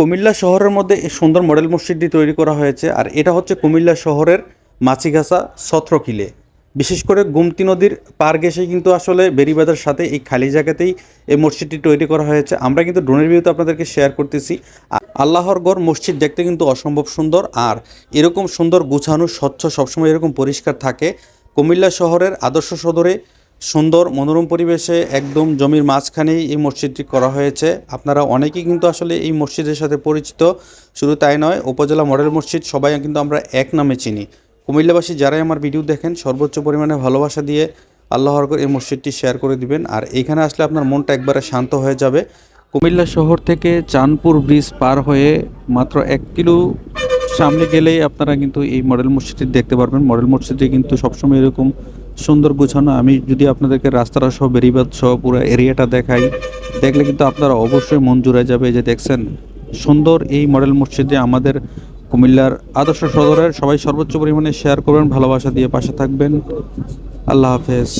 কুমিল্লা শহরের মধ্যে এই সুন্দর মডেল মসজিদটি তৈরি করা হয়েছে, আর এটা হচ্ছে কুমিল্লা শহরের মাছিগাছা সত্রকিলে বিশেষ করে গুমতি নদীর পার ঘেসে কিন্তু আসলে বেরিবাজার সাথে এই খালি জায়গাতেই এই মসজিদটি তৈরি করা হয়েছে। আমরা কিন্তু ড্রোনের ভিউতে আপনাদেরকে শেয়ার করতেছি। আল্লাহর গড় মসজিদ দেখতে কিন্তু অসম্ভব সুন্দর, আর এরকম সুন্দর গুছানো, স্বচ্ছ, সবসময় এরকম পরিষ্কার থাকে। কুমিল্লা শহরের আদর্শ সদরে সুন্দর, মনোরম পরিবেশে একদম জমির মাঝখানেই এই মসজিদটি করা হয়েছে। আপনারা অনেকেই কিন্তু আসলে এই মসজিদের সাথে পরিচিত, শুধু তাই নয়, উপজেলা মডেল মসজিদ সবাই কিন্তু আমরা এক নামে চিনি। কুমিল্লাবাসী যারাই আমার ভিডিও দেখেন, সর্বোচ্চ পরিমাণে ভালোবাসা দিয়ে আল্লাহর করে এই মসজিদটি শেয়ার করে দিবেন। আর এইখানে আসলে আপনার মনটা একবারে শান্ত হয়ে যাবে। কুমিল্লা শহর থেকে চাঁদপুর ব্রিজ পার হয়ে মাত্র এক কিলো সামনে গেলেই আপনারা কিন্তু এই মডেল মসজিদটি দেখতে পারবেন। মডেল মসজিদটি কিন্তু সবসময় এরকম সুন্দর গুছানো। আমি যদি আপনাদেরকে রাস্তাটা সহ বেরিবাদ সহ পুরো এরিয়াটা দেখাই, দেখলে কিন্তু আপনারা অবশ্যই মন জুড়ে যাবে যে দেখছেন। সুন্দর এই মডেল মসজিদে আমাদের কুমিল্লার আদর্শ সদরের সবাই সর্বোচ্চ পরিমাণে শেয়ার করবেন, ভালোবাসা দিয়ে পাশে থাকবেন। আল্লাহ হাফেজ।